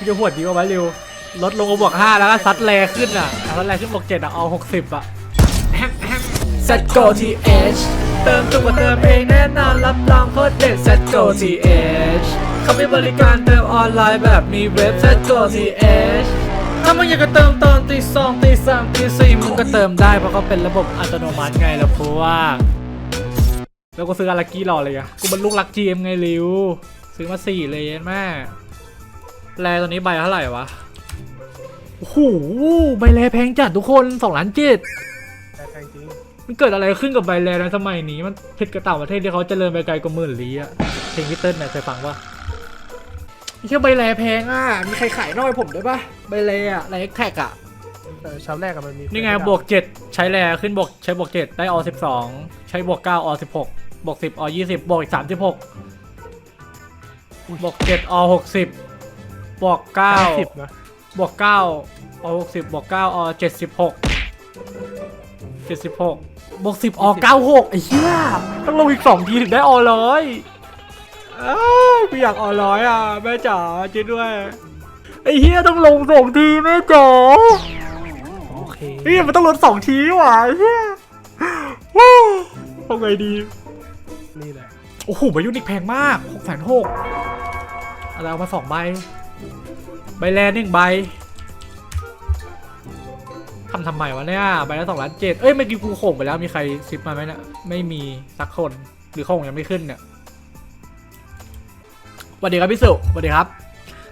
กูจะหวดดีกว่าไว้เร็วลดลงมาบวกห้าแล้วก็ซัดแรงขึ้นอะซัดแรงขึ้นบวกเจ็ดอะเอาหกสิบอะ Set Go TH เติมตัวเติมเองแน่นอนรับรองโคตรเด็ด Set Go TH เขามีบริการเติมออนไลน์แบบมีเว็บ Set Go TH ถ้ามึงอยากจะเติมตอนตีสองตีสามตีสี่มึงก็เติมได้เพราะเขาเป็นระบบอัตโนมัติไงล่ะเพราะว่าแล้วก็ซื้ออารักกี้รอเลยอะกูเป็นลูกรัก GM ไงริว ซื้อมาสี่เลยแม่ แลตัวนี้ใบเท่าไหร่วะ โอ้โห ใบแลแพงจัดทุกคนสองล้านเจ็ดแต่แพงจริง มันเกิดอะไรขึ้นกับใบแลในสมัยนี้ มันผิดกับต่างประเทศที่เขาเจริญไปไกลกว่าหมื่นลี้อะเพลงพิเติ้ลเนี่ยเคยฟังปะไม่ใช่ใบแลแพงอะ มีใครขายน้อยผมด้วยปะใบแลอะไลท์แท็กอะแต่ชั้นแรกอะมันมี นี่ไงบวกเจ็ดใช้แลขึ้นบวกใช้บวกเจ็ดได้อสิบสองใช้บวกเก้าอสิบหกบวกสิบอยี่สิบบวกอีกสามสิบหกบวกเจ็ดอหกสิบ บวกเก้าสิบนะบวกเก้าอหกสิบบวกเก้าอเจ็ดสิบหกเจ็ดสิบหกบวกสิบอเก้าหกไอ้เหี้ยต้องลงอีกสองทีถึงได้อร้อยอ้าวกูอยากอร้อยอะแม่จ๋าจริงด้วยไอ้เหี้ยต้องลงสองทีแม่จ๋าโอเคเฮ้ยมันต้องลดสองทีว่ะไอ้เหี้ยวู้ทำไงดีนี่แหละโอ้โหบายุนิกแพงมากหกแสนหกอะไรเอามาสองใบ ใบแลนหนึ่งใบทำทำไมวะเนี่ยใบละสองล้านเจ็ดเอ้ยเมื่อกี้กูโข่งไปแล้วมีใครซิปมาไหมเนี่ยไม่มีสักคนหรือโข่งยังไม่ขึ้นเนี่ยสวัสดีครับพี่สุสวัสดีครับ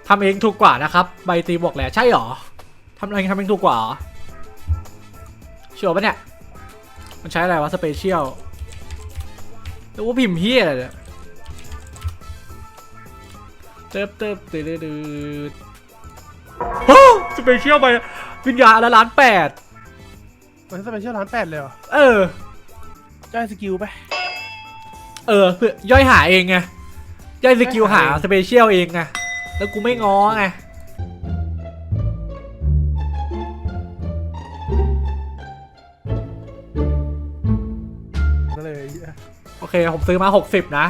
ทำเองถูกกว่านะครับ ใบตีบอกแหละใช่หรอทำเองทำเองถูกกว่าเชื่อปะเนี่ย มันใช้อะไรวะสเปเชียลแล้วว่าพิมพ์เฮียอะไรเนี่ยเติบเติบเติบเติบเติบ โอ้สเปเชียลไปวิญญาณละล้านแปดมันสเปเชียลร้านแปดเลยเหรอเออจ่ายสกิลไป เออเพื่อย่อยหาเองไงย่อยสกิลหาย่อยหาเองสเปเชียลเองไงแล้วกูไม่ง้อไงนั่นเลยเหี้ยโอเค ผมซื้อมา 60 นะ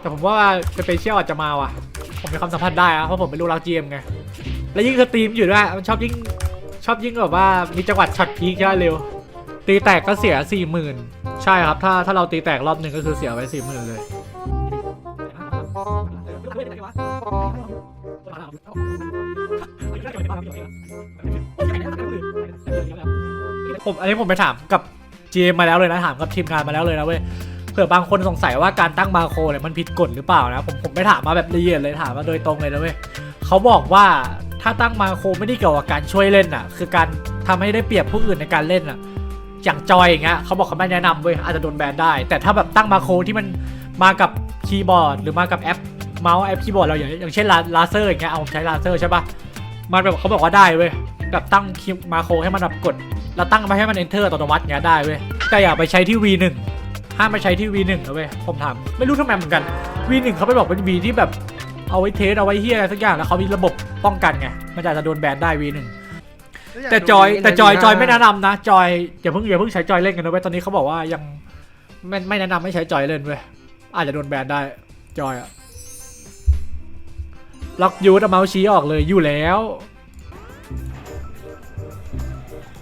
แต่ผมว่าสเปเชียลอาจจะมาว่ะ ผมมีความสัมพันธ์ได้อะเพราะผมเป็นลูกรัก GM ไง แล้วยิ่งสตรีมอยู่ด้วยมันชอบยิ่งชอบยิ่งแบบว่ามีจังหวัดช็อตพีคใช่ไหมเร็ว ตีแตกก็เสีย40,000ใช่ครับ ถ้าถ้าเราตีแตกรอบหนึ่งก็คือเสียไป40,000เลยผมอันนี้ผมไปถามกับ GM มาแล้วเลยนะถามกับทีมงานมาแล้วเลยนะเว้ยเผื่อบางคนสงสัยว่าการตั้งมาโคเนี่ยมันผิดกฎหรือเปล่านะผมผมไปถามมาแบบละเอียดเลยถามมาโดยตรงเลยนะเว้ยเขาบอกว่า ถ้าตั้งมาโคไม่ได้เกี่ยวกับการช่วยเล่นอะ คือการทำให้ได้เปรียบผู้อื่นในการเล่นอะ อย่างจอยอย่างเงี้ยเขาบอกเขาไม่แนะนำเว้ยอาจจะโดนแบนได้ แต่ถ้าแบบตั้งมาโคที่มันมากับคีย์บอร์ด หรือมากับแอปเมาส์แอปคีย์บอร์ดเราอย่างอย่างเช่นลาเซอร์อย่างเงี้ยเอาผมใช้ลาเซอร์ใช่ปะมันแบบเขาบอกว่าได้เว้ยแบบตั้งคีย์มาโคให้มันแบบกดเราตั้งไปให้มัน enter อัตโนมัติเงี้ยได้เว้ยแต่อย่าไปใช้ที่ V1 ห้ามไปใช้ที่ V1 นะเว้ยผมถามไม่รู้ทำไมเหมือนกัน V1 เขาไปบอกเป็น V ที่แบบ เอาไว้เทสเอาไว้เฮียอะไรสักอย่างแล้วเขามีระบบป้องกันไงมันอาจจะโดนแบนได้ V1 แต่จอยแต่จอยจอยไม่แนะนำนะจอยอย่าเพิ่งอย่าเพิ่งใช้จอยเล่นกันนะเว้ยตอนนี้เขาบอกว่ายังไม่ไม่แนะนำไม่ใช้จอยเล่นเว้ยอาจจะโดนแบนได้จอยอะล็อกยูดเอาเมาส์ชี้ออกเลยอยู่แล้ว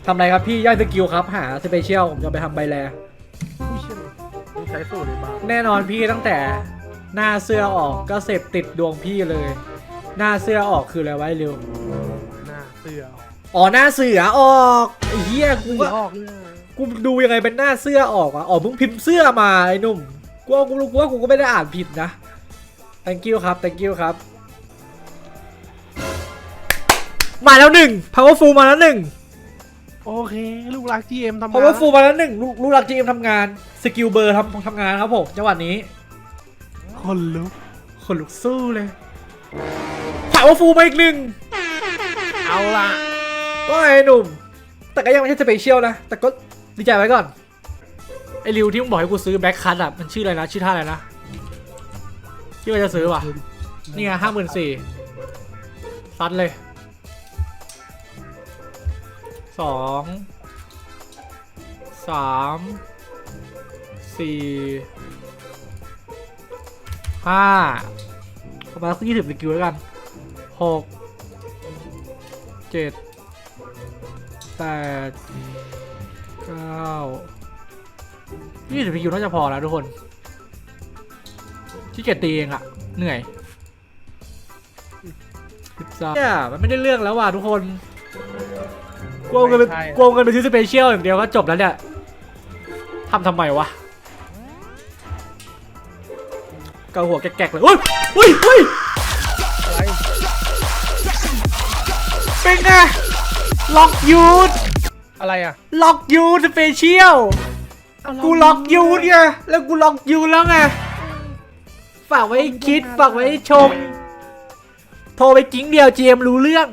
ทำอะไรครับพี่ย่อยสกิลครับ หาสเปเชียลผมจะไปทำใบแลผู้เชี่ยวนี่ใช้สูตรเลยมาแน่นอนพี่ตั้งแต่ หน้าเสื้อออกก็เสพติดดวงพี่เลย หน้าเสื้อออกคืออะไรไวะไอ้เร็วหน้าเสื้ออ๋อหน้าเสือออกไอ้เหี้ยกูเสื้ก็อออกเนี่ยกูดูยังไงเป็นหน้าเสื้อออกอะอ๋อมึงพิมพ์เสื้อมาไอ้หนุ่มกูว่ากูรู้กูว่ากูก็ไม่ได้อ่านผิดนะ thank you ครับ thank you ครับ มาแล้วหนึ่ง powerful มาแล้วหนึ่ง โอเค ลูกรัก GM ทำงาน powerful มาแล้วหนึ่งลูกลูกหลักจีเอ็มทำงานสกิลเบอร์ทำทำงานครับผมจังหวะนี้ คนลุกคนลุกสู้เลยถามว่าฟูมาอีกหนึ่งเอาละว่าไงหนุ่ม แต่ก็ยังไม่ใช่สเปเชียลนะ แต่ก็ดีใจไว้ก่อน ไอริวที่มึงบอกให้กูซื้อแบ็คคัทอะ มันชื่ออะไรนะ ชื่อท่าอะไรนะ ที่ว่าจะซื้อว่ะ นี่ไงห้าหมื่นสี่ซัดเลยสองสามสี่ ห้าประมาณสักยี่สิบสกิลแล้วกันหกเจ็ดแปดเก้ายี่สิบพีคิวน่าจะพอแล้วทุกคนที่เกียจตีเองอะเหนื่อยสิบสามเนี่ยมันไม่ได้เรื่องแล้วว่ะทุกคนกวงเงินไปกวงเงินไปซื้อสเปเชียลอย่างเดียวก็จบแล้วเนี่ยทำทำไมวะ เกาหัวแกกๆเลยอุ้ยอุ้ยอุ้ยอะไรเป็นไงล็อกยูดอะไรอะล็อกยูดสเปเชียลกูล็อกยูดไงแล้วกูล็อกยูดแล้วไงฝากไว้คิดฝากไว้ชม โทรไปกิ้งเดียวเจมรู้เรื่อง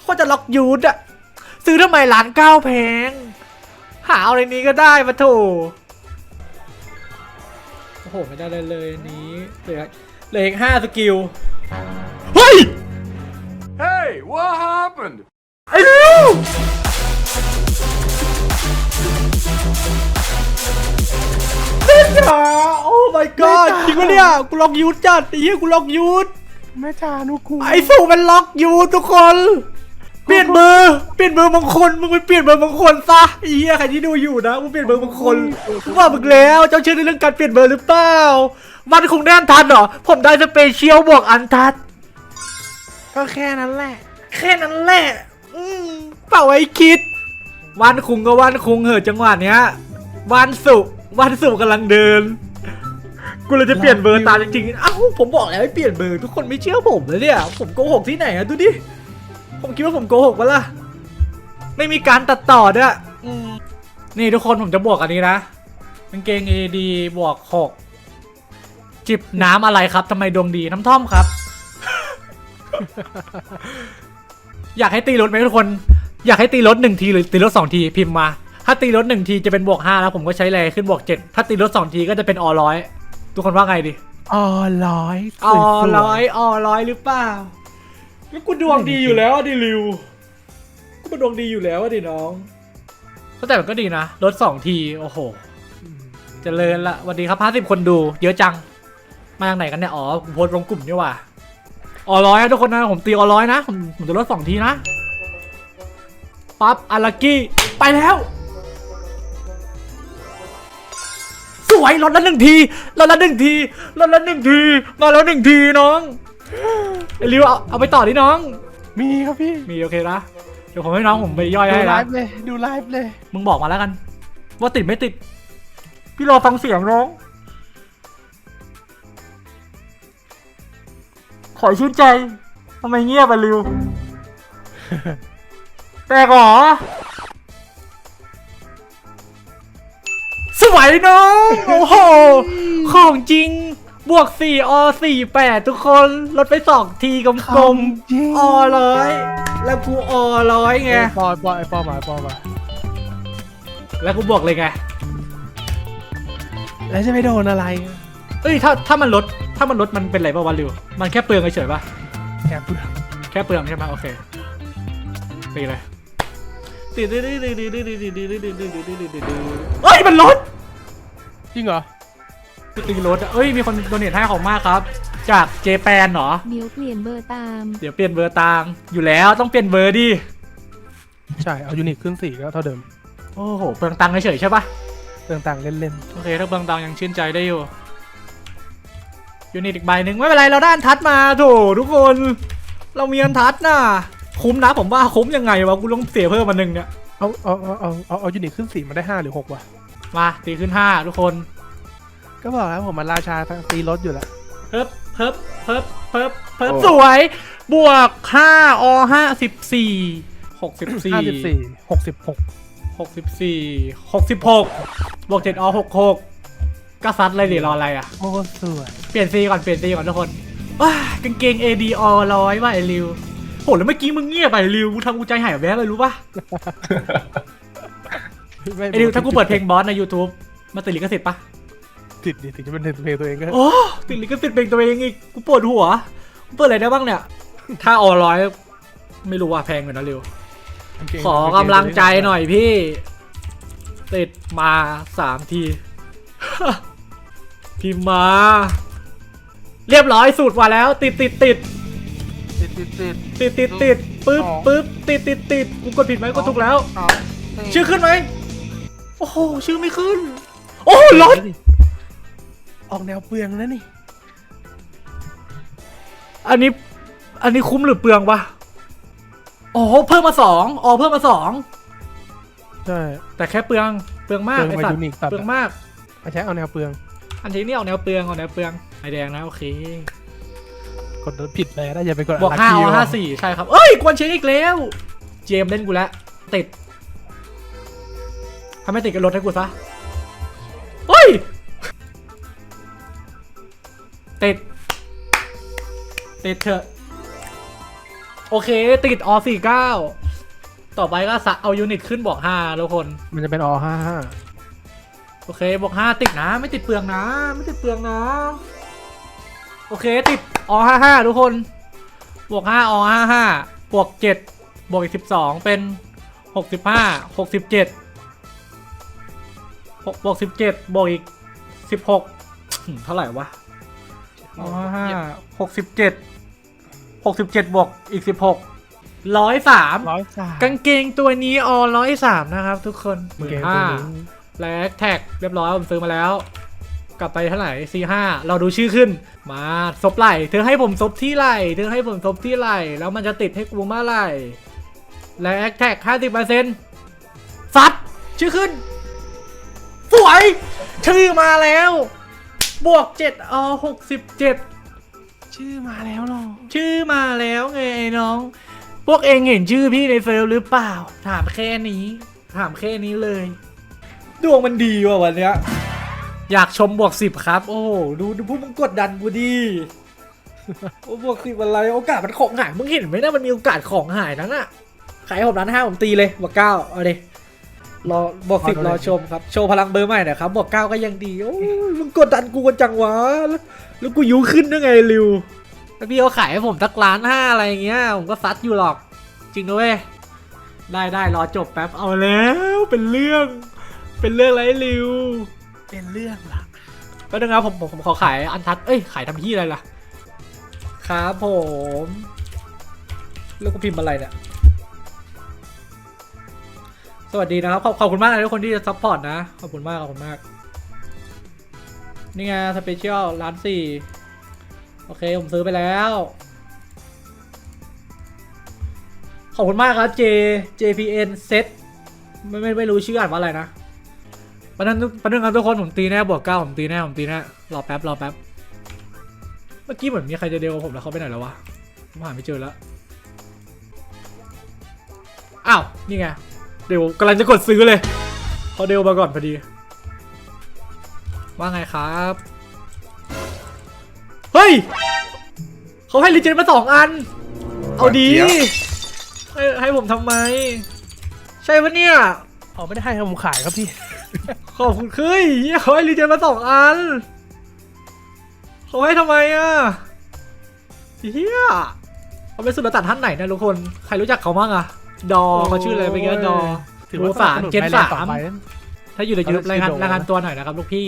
เขาจะล็อกยูดอะซื้อทำไมร้านเก้าแพง หาเอาในนี้ก็ได้มาโถโอ้โหไม่ได้เลยเลยอันนี้เหลือเหลืออีกห้าสกิล เฮ้ย Hey, what happened? ไอ้ลิวเล่นเหรอโอ้ my god จริงปะเนี่ย กูล็อกยูทจัดไอ้เหี้ยกูล็อกยูทแม่จานุกูไอ้สูมันล็อกยูททุกคน เปลี่ยนเบอร์เปลี่ยนเบอร์บางคนมึงไปเปลี่ยนเบอร์บางคนซะไอ้เหี้ยใครที่ดูอยู่นะมึงเปลี่ยนเบอร์บางคนกูบอกมึงแล้วเจ้าเชื่อในเรื่องการเปลี่ยนเบอร์หรือเปล่ามันคงได้อันทันเหรอผมได้สเปเชียลบวกอันทันก็แค่นั้นแหละ แค่นั้นแหละอืมเปล่าไว้คิด วันคุงก็วันคุงเหอะจังหวะเนี้ย วันสุกร์วันสุกร์กำลังเดิน กูเลยจะเปลี่ยนเบอร์ตามจริงๆเอ้าผมบอกแล้วให้เปลี่ยนเบอร์ทุกคนไม่เชื่อผมเลยเนี่ย ผมโกหกที่ไหนอะดูดิ ผมคิดว่าผมโกหกปะล่ะ ไม่มีการตัดต่อด้วยอืมนี่ทุกคนผมจะบวกอันนี้นะกางเกง AD บวกหกจิบน้ำอะไรครับทำไมดวงดีน้ำท่อมครับ อยากให้ตีรถไหมทุกคน อยากให้ตีรถหนึ่งทีหรือตีรถสองทีพิมพ์มา ถ้าตีรถหนึ่งทีจะเป็นบวกห้าแล้วผมก็ใช้แรงขึ้นบวกเจ็ดถ้าตีรถสองทีก็จะเป็นอร้อยทุกคนว่าไงดีอ๋อร้อยอร้อยอร้อยหรือเปล่า แล้วกูดวงดีอยู่แล้วอะดิริวกูดวงดีอยู่แล้วอะดิน้อง แต่มันก็ดีนะรถสองที โอ้โห เจริญละวัสดีครับห้าสิบคนดู เยอะจัง มาจากไหนกันเนี่ย อ๋อผมโพสต์ลงกลุ่มนี่ว่าออร้อยนะทุกคนนะ ผมตีอร้อยนะ ผมผมจะลดสองทีนะ ปั๊บอารากี้ ไปแล้ว สวยลดละหนึ่งทีลดละหนึ่งทีลดละหนึ่งทีมาแล้วหนึ่งทีน้อง ไอ้ริวเอาเอาไปต่อดิน้อง มีครับพี่ มีโอเคนะ เดี๋ยวผมให้น้องผมไปย่อยดูให้ไลนะ ฟ์เลย ดูไลฟ์เลย มึงบอกมาแล้วกัน ว่าติดไม่ติด พี่รอฟังเสียงน้อง ขอชื่นใจทำไมเงียบอะริวแปลกเหรอ สวยน้อง โอ้โห ของจริง บวก4อ4 8 ทุกคนลดไป2ทีกลมจริง ๆอร้อยแล้วกูอร้อยไงปอยปอยปอยมาปอยมาแล้วกูบอกเลยไง แล้วจะไม่โดนอะไรเอ้ยถ้าถ้ามันลดถ้ามันลดมันเป็นไรป่าวะริวมันแค่เปลืองเฉยๆป่ะแอบเปลือกแค่เปลืองใช่ไหมโอเคตีเลยเอ้ยมันลดจริงเหรอ ตีลดอะเอ้ยมีคนโดเนทให้ของมากครับ จากเจแปนเหรอ เดี๋ยวเปลี่ยนเบอร์ตาม เดี๋ยวเปลี่ยนเบอร์ตางอยู่แล้วต้องเปลี่ยนเบอร์ดิ ใช่ เอายูนิตขึ้นสี่ก็เท่าเดิมโอ้โหเปลืองตังค์เฉยๆใช่ป่ะเรื่องต่างเล่นโอเคถ้าเปลืองตังค์ยังชื่นใจได้อยู่ยูนิตอีกใบหนึ่งไม่เป็นไรเราได้อันทัดมาโถทุกคน เรามีอันทัดน่ะคุ้มนะผมว่าคุ้มยังไงวะกูต้องเสียเพิ่มมาหนึ่งเนี่ย ๆ เอาเอาเอาเอาเอาเอายูนิตขึ้นสี่มาได้ห้าหรือหกวะมาตีขึ้นห้าทุกคน ก็บอกแล้วผมมันราชาทั้งตีรถอยู่แล้วเพิบเพิบเพิบเพิบเพิบโอ้ สวย บวกห้าอห้าสิบสี่หกสิบสี่ห้าสิบสี่หกสิบหกหกสิบสี่หกสิบหกบวกเจ็ดอหกหกก็ซัดเลยดิรออะไรอะ โอ้สวยเปลี่ยนซีก่อนเปลี่ยนซีก่อนทุกคนว้ากางเกง AD อร้อยว่าไอ้ริวโหแล้วเมื่อกี้มึงเงียบไปริวกูทำกูใจหายแวบเลยรู้ปะไม่ไอ้ริวถ้ากูเปิดเพลงบอสใน YouTube มาติดลิขสิทธิ์ปะ ติดดิถึงจะเป็นเพลงตัวเองก็โอ้ติดลิขสิทธิ์เพลงตัวเองอีกกูปวดหัวกูเปิดอะไรได้บ้างเนี่ย ถ้าอร้อยไม่รู้ว่าแพงเหมือนนะริวขอกำลังใจหน่อยพี่ ติดมาสามที พิมพ์มา เรียบร้อยสูตรมาแล้ว ติดติดติดติดติดติดติดติดติดปึ๊บสองปึ๊บติดติดติดกูกดผิดไหมก็ถูกแล้วสองสี่ชื่อขึ้นไหมโอ้โหชื่อไม่ขึ้น โอ้รถ ออกแนวเปลืองนะนี่ อันนี้ อันนี้คุ้มหรือเปลืองวะอ๋อเพิ่มมาสองอ๋อเพิ่มมาสองใช่ แต่แค่เปลืองเปลืองมากเปลืองไอ้สัตไปว์ยูนิคตัดอะเปลืองมากไม่ใช่เอาแนวเปลือง อันนี้นี่ออกแนวเปลืองออกแนวเปลืองไอแดงนะโอเค กดผิดเลยนะอย่าไปกดบวกลัคห้ากี้เอาห้าสี่ใช่ครับ เอ้ยกวนเช็คอีกแล้ว เจมส์เล่นกูแล้วติดถ้าไม่ติดก็ลดให้กูซะ ติดเถอะ โอเค ติดอสี่เก้าต่อไปก็สะเอายูนิตขึ้นบวกห้าทุกคน มันจะเป็นอห้าห้าโอเคบวกห้าติดนะ ไม่ติดเปลืองนะ ไม่ติดเปลืองนะ โอเค ติดอห้าห้าทุกคน บวกห้าอห้าห้าบวกเจ็ดบวกอีกสิบสองเป็นหกสิบห้าหกสิบเจ็ดหกบวกสิบเจ็ดบวกอีกสิบหกเท่าไหร่วะอห้าหกสิบเจ็ด หกสิบเจ็ดบวกอีกสิบหกร้อยสามร้อยสามกางเกงตัวนี้อร้อยสามนะครับทุกคนหมื่นเกมห้าตัวนี้แลกแท็กเรียบร้อยผมซื้อมาแล้ว กลับไปเท่าไหร่ C5 เราดูชื่อขึ้น มาซบไหลเธอให้ผมซบที่ไหลเธอให้ผมซบที่ไหลแล้วมันจะติดให้กูเมื่อไหร่แลกแท็ก 50เปอร์เซ็นต์ซัดชื่อขึ้น สวย ชื่อมาแล้ว บวก7อ67 ชื่อมาแล้วเหรอชื่อมาแล้วไงไอ้น้อง พวกเองเห็นชื่อพี่ในเฟลหรือเปล่า ถามแค่นี้ ถามแค่นี้เลย ดวงมันดีว่ะวันเนี้ยอยากชมบวกสิบครับ โอ้โหดูดูพวกมึงกดดันกูดี โอ้บวกสิบอะไรโอกาสมันของหายมึงเห็นไหมนะมันมีโอกาสของหายนั้นอะขายให้ผมร้านห้าผมตีเลยบวกเก้าเอาดิรอบวกสิบรอชมครับ โชว์พลังเบอร์ใหม่หน่อยครับบวกเก้าก็ยังดี โอ้ยมึงกดดันกูกันจังวะ แล้วแล้วกูยุขึ้นได้ไงริวถ้าพี่เขาขายให้ผมสักล้านห้าอะไรอย่างเงี้ย ผมก็ซัดอยู่หรอก จริงด้วยได้ได้รอจบแป๊บ เอาแล้ว เป็นเรื่อง เป็นเรื่องไรริว เป็นเรื่องละก็นึงนะผมผมผมขอขายอันทัด เอ้ย ขายทำที่อะไรล่ะ ครับผม แล้วกูพิมพ์อะไรเนี่ย สวัสดีนะครับ ขอบขอบคุณมากนะทุกคนที่จะซัพพอร์ตนะ ขอบคุณมาก ขอบคุณมาก นี่ไงสเปเชียลร้านสี่โอเค ผมซื้อไปแล้ว ขอบคุณมากครับ J JPN Set ไม่ไม่ไม่รู้ชื่ออ่านว่าอะไรนะปนั้นปันนึงครับทุกคนผมตีแน่บวกเก้าผมตีแน่ผมตีแน่รอแป๊บรอแป๊บ เมื่อกี้เหมือนมีใครจะเดวกับผมแล้วเขาไปไหนแล้ววะผมหาไม่เจอแล้วอ้าวนี่ไงเดวกำลังจะกดซื้อเลยเขาเดวมาก่อนพอดี ว่าไงครับ เฮ้ย เขาให้รีเจนมาสองอัน เอาดี ให้ให้ผมทำไม ใช่ปะเนี่ยเอาไม่ได้ให้ครับผมขายครับพี่ ขอบคุณเฮ้ยเหี้ยเขาให้รีเจนมาสองอัน เขาให้ทำไมอะเฮียเขาเป็นสุดตัดท่านไหนนะทุกคน ใครรู้จักเขาบ้างอะดอเขาชื่ออะไรไปเงี้ยดอถือว่าโลสามสนับสนุนเกณฑ์ไทยแลนด์สามต่อไปนะถ้าอยู่ในยูทูบเขารายงานชื่อโดรายงานตัวหน่อยนะครับลูกพี่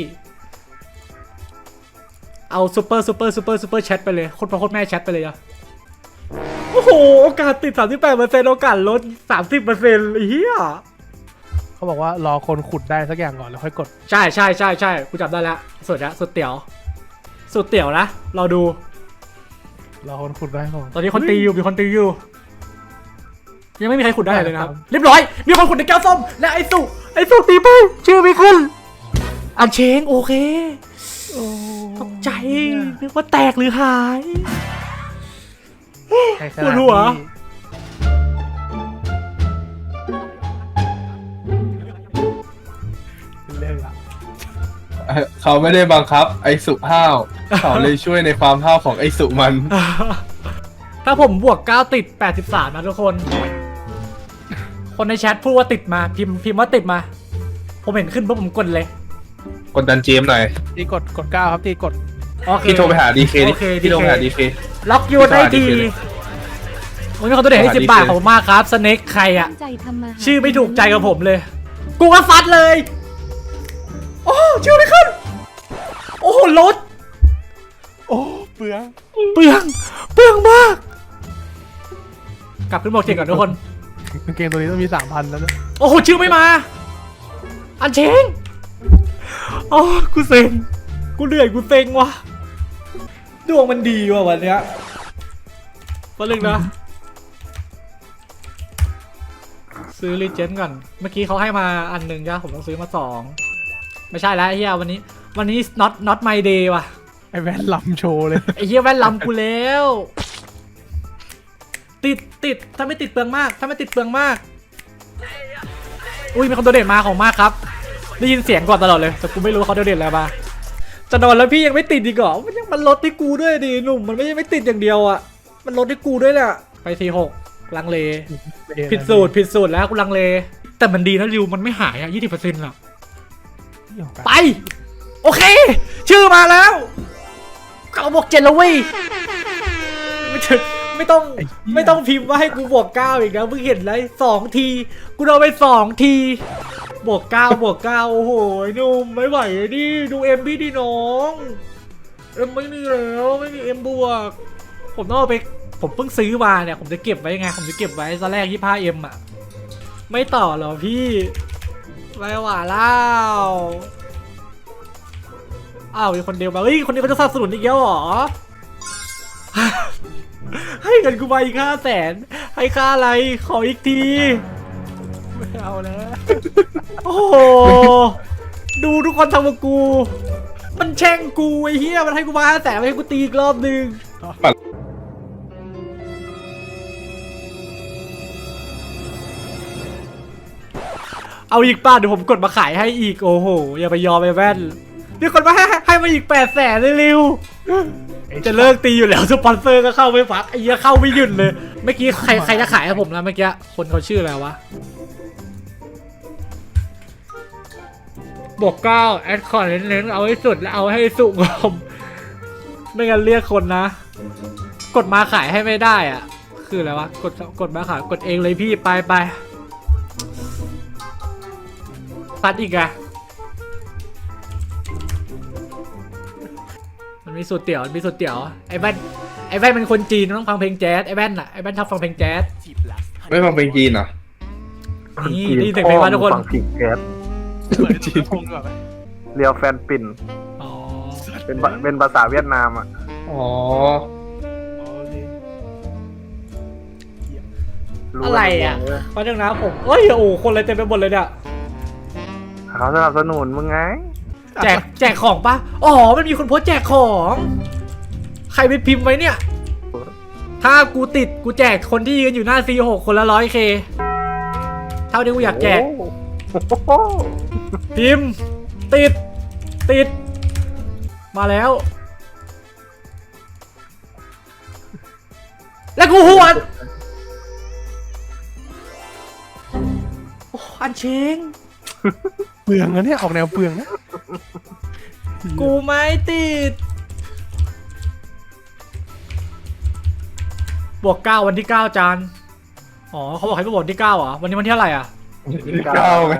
เอาซูเปอร์ซูเปอร์ซูเปอร์ซูเปอร์แชทไปเลยโคตรพ่อโคตรแม่แชทไปเลยอะโอ้โห โอกาสติด 38%โอกาสลด 30%เฮียเขาบอกว่ารอคนขุดได้สักอย่างก่อนแล้วค่อยกด ใช่ใช่ใช่ใช่กูจับได้แล้วสุดละสุดเตี๋ยว สุดเตี๋ยวนะเราดู รอคนขุดได้ก่อนตอนนี้คนตีอยู่มีคนตีอยู่ ยังไม่มีใครขุดได้เลยนะครับครับเรียบร้อย มีคนขุดในแก้วส้มและไอ้สุไอ้สุตีไปชื่อไม่ขึ้นอันเชงโอเค ตกใจนึกว่าแตกหรือหายใครขปวนาดดหัวนี้เป็นเรื่องละเขาไม่ได้บังคับ ไอ้สุห้าวเขาเลยช่วยในความห้าวของไอ้สุมัน ถ้าผมบวก 9 ติด 83 นะทุกคน คนในแชทพูดว่าติดมา พิมพ์พิมพ์ว่าติดมา ผมเห็นขึ้นปุ๊บผมกดเลย กดดันเจมส์หน่อย ตีกดกดเก้าครับตีกดโอเค พี่โทรไปหาดีเคโอเคพี่โทรไปหา DK ดีเค ล็อกยูได้ทีพี่โทรหา DK วันนี้เขาตัวเด็กให้โทรหาสิบบาท DK ขอบคุณมากครับสเน็กใครอะตั้งใจทำมาหาชื่อไม่ถูกใจกับผมเลย กูก็ฟัดเลย โอ้ชื่อไม่ขึ้น โอ้โหรถโอ้เปลืองเปลืองเปลืองมาก กลับขึ้นบอกเจ็ดก่อนทุกคน กางเกงตัวนี้ต้องมีสามพันแล้วนะ โอ้โหชื่อไม่มา อันเชง โอ้กูเซ็ง กูเหนื่อยกูเซ็งว่ะ ดวงมันดีว่ะวันเนี้ยมาเรื่องนะ ซื้อรีเจนก่อน เมื่อกี้เขาให้มาอันหนึ่งจ้ะผมต้องซื้อมาสอง ไม่ใช่แล้วไอ้เฮียวันนี้ วันนี้ not not my day ว่ะ ไอ้แว่นลำโชว์เลย ไอ้เหี้ยแว่นลำกูแล้ว ติดติดถ้าไม่ติดเปลืองมาก ถ้าไม่ติดเปลืองมาก อุ้ยมีคนโดเดทมาของมากครับ ได้ยินเสียงก่อนตลอดเลย แต่กูไม่รู้ว่าเขาโดเดทอะไรมาจะนอนแล้วพี่ยังไม่ติดอีกเหรอมันยังมันลดที่กูด้วยดิหนุ่มมันไม่ใช่ไม่ติดอย่างเดียวอะ มันลดที่กูด้วยแหละไปทีหกลังเล ผิดสูตรผิดสูตรแล้วกูลังเล แต่มันดีนะริวมันไม่หายอะยี่สิบเปอร์เซ็นต์อะไป โอเค ชื่อมาแล้วเก้าบวกเจ็ดแล้วเว้ยไม่ถึงไม่ต้องไอ้เหี้ยไม่ต้องพิมพ์ว่าให้กูบวกเก้าอีกนะเพิ่งเห็นเลยสองที กูโดนไปสองที บวกเก้าบวกเก้าโอ้โหหนุ่มไม่ไหวดิดูเอ็มพี่ดิน้องเอ็มไม่มีแล้วไม่มีเอ็มบวก ผมต้องเอาไปผมเพิ่งซื้อมาเนี่ยผมจะเก็บไว้ไง ผมจะเก็บไว้ตอนแรกยี่ห้าเอ็มอะ ไม่ต่อหรอพี่ไม่หวาแล้ว อ้าวมีคนเดียวมาเฮ้ยคนนี้เขาจะสนับสนุนอีกแล้วเหรอให้เงินกูมาอีกห้าแสนให้ค่าอะไรขออีกที ไม่เอาแล้ว โอ้โห ดูทุกคนทำกับกู มันแช่งกูไอ้เหี้ย มันให้กูมาห้าแสนไม่ให้กูตีอีกรอบหนึ่งเอาอีกป้าเดี๋ยวผมกดมาขายให้อีก โอ้โห อย่าไปยอมไปแว่นมีคนมาให้ให้มาอีกแปดแสนเลยริวจะเลิกตีอยู่แล้วสปอนเซอร์ก็เข้าไม่พักไอ้เหี้ยเข้าไม่หยุดเลย เมื่อกี้ใครใครจะขายให้ผมนะเมื่อกี้ คนเขาชื่ออะไรวะ บวกเก้าแอดคอนเน้นๆเอาให้สุดแล้วเอาให้สุกงอมไม่งั้นเรียกคนนะ กดมาขายให้ไม่ได้อะ คืออะไรวะ กดกดมาขายกดเองเลยพี่ไปไปซัดอีกอะมันมีสูตรเตี๋ยวมันมีสูตรเตี๋ยวไอ้แว่นไอ้แว่นเป็นคนจีนมันต้องฟังเพลงแจ๊สไอ้แว่นอะไอ้แว่นชอบฟังเพลงแจ๊สไม่ฟังเพลงจีนเหรอนี่นี่ถึงเพลงว่าทุกคนฝั่งผิดแก๊ส เหมือนจีนคงแบบเรียวแฟนปิ่น อ๋อเป็นภาเป็นภาษาเวียดนามอะ อ๋ออะไรอะเมาเรื่องนะผมเอ้ยโอ้โหคนอะไรเต็มไปหมดเลยเนี่ยเขาสนับสนุนมึงไง แจกแจกของปะอ๋อมันมีคนโพสต์แจกของ ใครไปพิมพ์ไว้เนี่ย ถ้ากูติดกูแจกคนที่ยืนอยู่หน้า C6 คนละร้อยเคเท่าที่กูอยากแจกโอ้โห พิมพ์ติด ติด มาแล้ว แล้วกูหวดโอ้อันเชงเปลืองนะเนี่ยออกแนวเปลืองนะกูไม่ติด บวกเก้าวันที่เก้าจาน อ๋อเขาบอกให้ไปบวกวันที่เก้าเหรอวันนี้วันที่เท่าไหร่อะ เก้าไง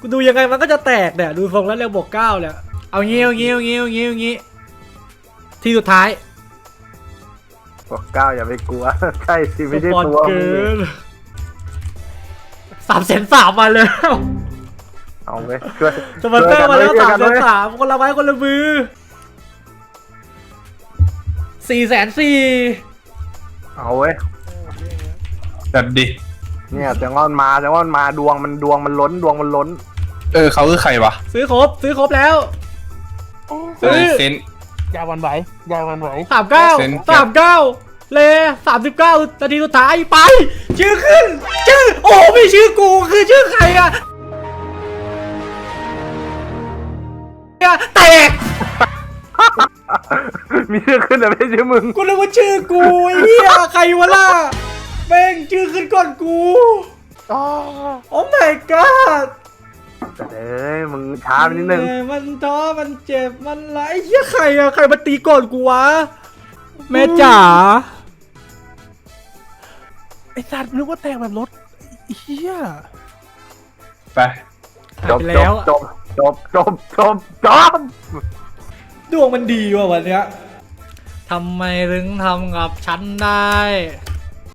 กูดูยังไงมันก็จะแตกเนี่ยดูทรงแล้วเร็วบวกเก้าเนี่ยเอางี้เอางี้เอางี้เอางี้เอางี้ที่สุดท้ายบอกก้าวอย่าไปกลัวใช่สิสไม่ได้ปอนตัวเกิมึงนสามแสนสามมาเลยเอาไปช่วยสปอนเซอร์มาแล้วช่สายมกันแสด้วนยสามคนละไม้คนละมือสี่แสนสี่เอาเว้ยจัดดิ เนี่ยจังงอนมาจังงอนมาดวงมันดวงมันล้นดวงมันล้น เออเขาคือใครวะซื้อครบ ซื้อครบแล้วซื้อเซน ยาวันไหวยาวันไหวสามเก้าเซ็น สามเก้าเลสามสิบเก้านาทีสุดท้ายไป ชื่อขึ้น ชื่อ โอ้ไม่ชื่อกูคือชื่อใครอะเนี่ยแตกมีชื่อขึ้นแต่ไม่ใช่ชื่อมึง กูนึกว่าชื่อกูไอ้เหี้ยใครวะล่ะ แม่งชื่อขึ้นก่อนกูอ๋อโอ้ my god เอ้ยมึงช้าไปนิดนึง เหอยมันท้อมันเจ็บมันไรไอ้เหี้ยใครอะใครมาตีก่อนกูวะแม่จ๋าไอ้สัตว์นึกว่าแตกแบบรถเฮียไปหายจบไปจแล้วบอะจบจบจบจบจบดวงมันดีว่ะวันเนี้ยทำไมถึงทำกับฉันได้